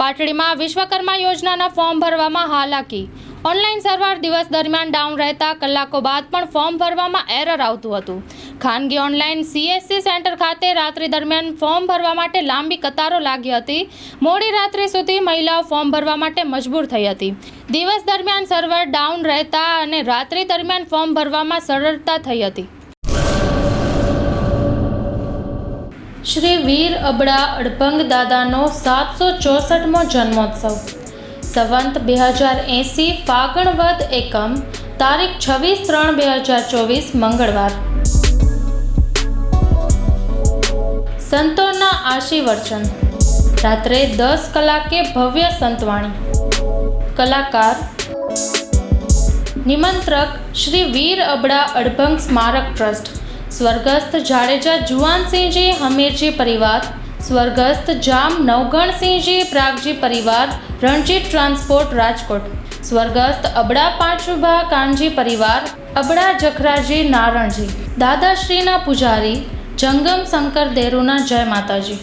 પાટડીમાં વિશ્વકર્મા યોજનાના ફોર્મ ભરવામાં હાલાકી. ઓનલાઈન સર્વર દિવસ દરમિયાન ડાઉન રહેતા કલાકો બાદ પણ ફોર્મ ભરવામાં એરર આવતું હતું. ખાનગી ઓનલાઈન સીએસસી સેન્ટર ખાતે રાત્રિ દરમિયાન ફોર્મ ભરવા માટે લાંબી કતારો લાગી હતી. મોડી રાત્રિ સુધી મહિલાઓ ફોર્મ ભરવા માટે મજબૂર થઈ હતી. દિવસ દરમિયાન સર્વર ડાઉન રહેતા અને રાત્રિ દરમિયાન ફોર્મ ભરવામાં સરળતા થઈ હતી. શ્રી વીર અબડા અડભંગ દાદાનો સાતસો ચોસઠમો જન્મોત્સવ. સંવંત બે હજાર એંસી ફાગણવદ એકમ, તારીખ છવ્વીસ ત્રણ બે હજાર ચોવીસ, મંગળવાર. સંતોના આશીર્વચન. રાત્રે દસ કલાકે ભવ્ય સંતવાણી. કલાકાર. નિમંત્રક શ્રી વીર અબડા અડભંગ સ્મારક ટ્રસ્ટ. સ્વર્ગસ્થ જાડેજા જુવાનસિંહજી હમીરજી પરિવાર, સ્વર્ગસ્થ જામ નવગણસિંહજી પ્રાગજી પરિવાર રણજીત ટ્રાન્સપોર્ટ રાજકોટ, સ્વર્ગસ્થ અબડા પાંચુભા કાનજી પરિવાર, અબડા જખરાજી નારણજી, દાદાશ્રીના પૂજારી, જંગમ શંકર દેરુના જય માતાજી.